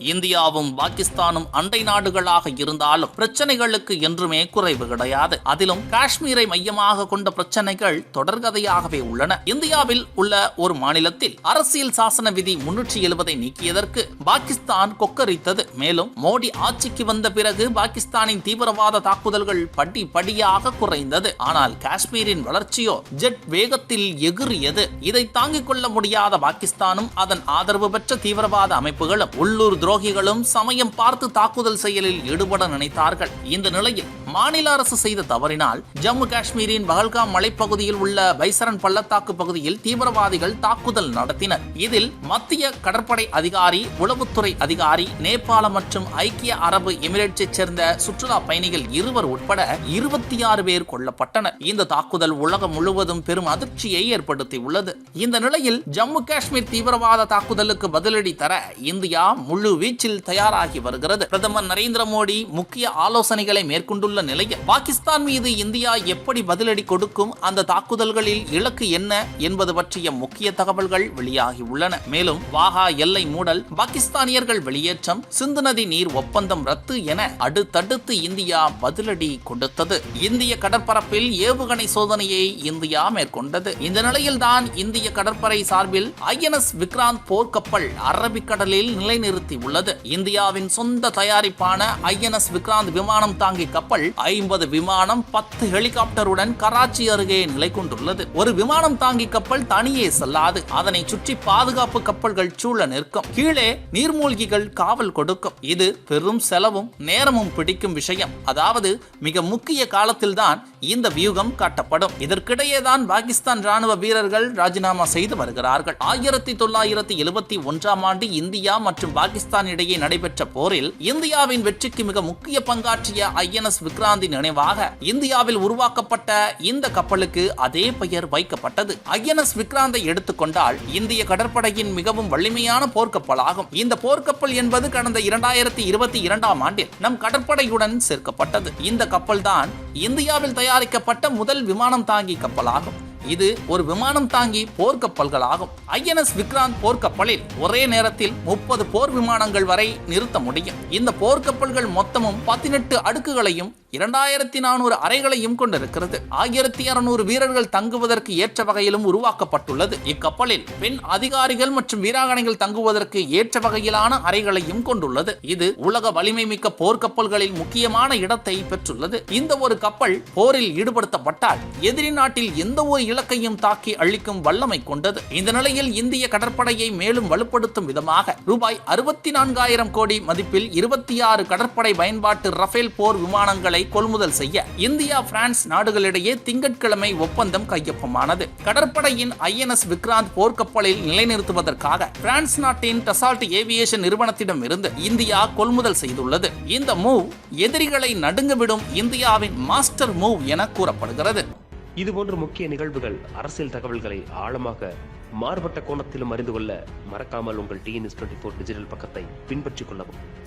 இந்தியாவும் பாகிஸ்தானும் அண்டை நாடுகளாக இருந்தாலும் பிரச்சனைகளுக்கு என்றுமே குறைவு கிடையாது. அதிலும் காஷ்மீரை மையமாக கொண்ட பிரச்சனைகள் தொடர்கதையாகவே உள்ளன. இந்தியாவில் உள்ள ஒரு மாநிலத்தில் அரசியல் சாசன விதி முன்னூற்றி எழுபதை நீக்கியதற்கு பாகிஸ்தான் கொக்கரித்தது. மேலும் மோடி ஆட்சிக்கு வந்த பிறகு பாகிஸ்தானின் தீவிரவாத தாக்குதல்கள் படி படியாக குறைந்தது. ஆனால் காஷ்மீரின் வளர்ச்சியோ ஜெட் வேகத்தில் எகிறியது. இதை தாங்கிக் கொள்ள முடியாத பாகிஸ்தானும் அதன் ஆதரவு பெற்ற தீவிரவாத அமைப்புகளும் உள்ளூர் துரோகிகளும் சமயம் பார்த்து தாக்குதல் செயலில் ஈடுபட நினைத்தார்கள். இந்த நிலையில் மாநில அரசு செய்த தவறினால் ஜம்மு காஷ்மீரின் பகல்காம் மலைப்பகுதியில் உள்ள பைசரன் பள்ளத்தாக்கு பகுதியில் தீவிரவாதிகள் தாக்குதல் நடத்தினர். இதில் மத்திய கடற்படை அதிகாரி உளவுத்துறை அதிகாரி நேபாள மற்றும் ஐக்கிய அரபு எமிரேட்ஸைச் சேர்ந்த சுற்றுலா பயணிகள் இருவர் உட்பட இருபத்தி ஆறு பேர் கொல்லப்பட்டனர். இந்த தாக்குதல் உலகம் முழுவதும் பெரும் அதிர்ச்சியை ஏற்படுத்தியுள்ளது. இந்த நிலையில் ஜம்மு காஷ்மீர் தீவிரவாத தாக்குதலுக்கு பதிலடி தர இந்தியா முழு வீச்சில் தயாராகி வருகிறது. பிரதமர் நரேந்திர மோடி முக்கிய ஆலோசனைகளை மேற்கொண்டுள்ள நிலையில் பாகிஸ்தான் மீது இந்தியா எப்படி பதிலடி கொடுக்கும் அந்த தாக்குதல்களில் இலக்கு என்ன என்பது பற்றிய முக்கிய தகவல்கள் வெளியாகி உள்ளன. மேலும் வாகா எல்லை மூடல் பாகிஸ்தானியர்கள் வெளியேற்றம் சிந்து நதி நீர் ஒப்பந்தம் ரத்து என அடுத்தடுத்து இந்தியா பதிலடி கொடுத்தது. இந்திய கடற்பரப்பில் ஏவுகணை சோதனையை இந்தியா மேற்கொண்டது. இந்த நிலையில்தான் இந்திய கடற்படை சார்பில் ஐஎன்எஸ் விக்ராந்த் போர்க்கப்பல் அரபிக்கடலில் நிலைநிறுத்தி உள்ளது. இந்தியாவின் சொந்த தயாரிப்பான ஐஎன்எஸ் விக்ராந்த் விமானம் தாங்கி கப்பல் ஐம்பது விமானம் பத்து ஹெலிகாப்டருடன் கராச்சி அருகே நிலை கொண்டுள்ளது. ஒரு விமானம் தாங்கி கப்பல் தனியே செல்லாது. அதனை சுற்றி பாதுகாப்பு கப்பல்கள் சூழ நிற்கும். கீழே நீர்மூழ்கிகள் காவல் கொடுக்கும். இது பெரும் செலவும் நேரமும் பிடிக்கும் விஷயம். அதாவது மிக முக்கிய காலத்தில் தான் இந்த வியூகம் காட்டப்படும். இதற்கிடையே தான் பாகிஸ்தான் ராணுவ வீரர்கள் ராஜினாமா செய்து வருகிறார்கள். ஆயிரத்தி தொள்ளாயிரத்தி எழுபத்தி ஒன்றாம் ஆண்டு இந்தியா மற்றும் பாகிஸ்தான் பாகிஸ்தான் இடையே நடைபெற்ற போரில் இந்தியாவின் வெற்றிக்கு மிக முக்கிய பங்காற்றிய ஐஎன்எஸ் விக்ராந்தின் நினைவாக இந்தியாவில் உருவாக்கப்பட்ட இந்த கப்பலுக்கு அதே பெயர் வைக்கப்பட்டது. ஐஎன்எஸ் விக்ராந்தை எடுத்துக்கொண்டால் இந்திய கடற்படையின் மிகவும் வலிமையான போர்க்கப்பலாகும். இந்த போர்க்கப்பல் என்பது கடந்த இரண்டாயிரத்தி இருபத்தி இரண்டாம் ஆண்டில் நம் கடற்படையுடன் சேர்க்கப்பட்டது. இந்த கப்பல் தான் இந்தியாவில் தயாரிக்கப்பட்ட முதல் விமானம் தாங்கி கப்பலாகும். இது ஒரு விமானம் தாங்கி போர்க்கப்பல்கள் ஆகும் ஐஎன்எஸ் விக்ராந்த் போர்க்கப்பலில் ஒரே நேரத்தில் முப்பது போர் விமானங்கள் வரை நிறுத்த முடியும். இந்த போர்க்கப்பல்கள் மொத்தமும் பதினெட்டு அடுக்குகளையும் இரண்டாயிரத்தி நானூறு அறைகளையும் கொண்டிருக்கிறது. ஆயிரத்தி அறுநூறு வீரர்கள் தங்குவதற்கு ஏற்ற வகையிலும் உருவாக்கப்பட்டுள்ளது. இக்கப்பலில் பெண் அதிகாரிகள் மற்றும் வீராங்கனைகள் தங்குவதற்கு ஏற்ற வகையிலான அறைகளையும் கொண்டுள்ளது. இது உலக வலிமை மிக்க போர்க்கப்பல்களில் முக்கியமான இடத்தை பெற்றுள்ளது. இந்த ஒரு கப்பல் போரில் ஈடுபடுத்தப்பட்டால் எதிரி நாட்டில் எந்த ஒரு இலக்கையும் தாக்கி அழிக்கும் வல்லமை கொண்டது. இந்த நிலையில் இந்திய கடற்படையை மேலும் வலுப்படுத்தும் விதமாக ரூபாய் அறுபத்தி நான்காயிரம் கோடி மதிப்பில் இருபத்தி ஆறு கடற்படை பயன்பாட்டு ரஃபேல் போர் விமானங்களை கொள்முதல் செய்ய இந்தியா பிரான்ஸ் நாடுகளிடையே திங்கட்கிழமை ஒப்பந்தம் கையொப்பமானது. கடற்படையின் ஐஎன்எஸ் விக்ராந்த் போர்க்கப்பலில் நிலைநிறுத்துவதற்காக பிரான்ஸ் நாட்டின் டசால்ட் ஏவியேஷன் நிறுவனத்திடம் இருந்து இந்தியா கொள்முதல் செய்துள்ளது. இந்த மூவ் எதிரிகளை நடுங்கவிடும் இந்தியாவின் மாஸ்டர் மூவ் என கூறப்படுகிறது. இதுபோன்ற முக்கிய நிகழ்வுகள் அரசியல் தகவல்களை ஆழமாக மாறுபட்ட கோணத்திலும் அறிந்து கொள்ள மறக்காமல் உங்கள் டிஎன்எஸ் டுவெண்ட்டி ஃபோர் டிஜிட்டல் பக்கத்தை பின்பற்றிக் கொள்ளவும்.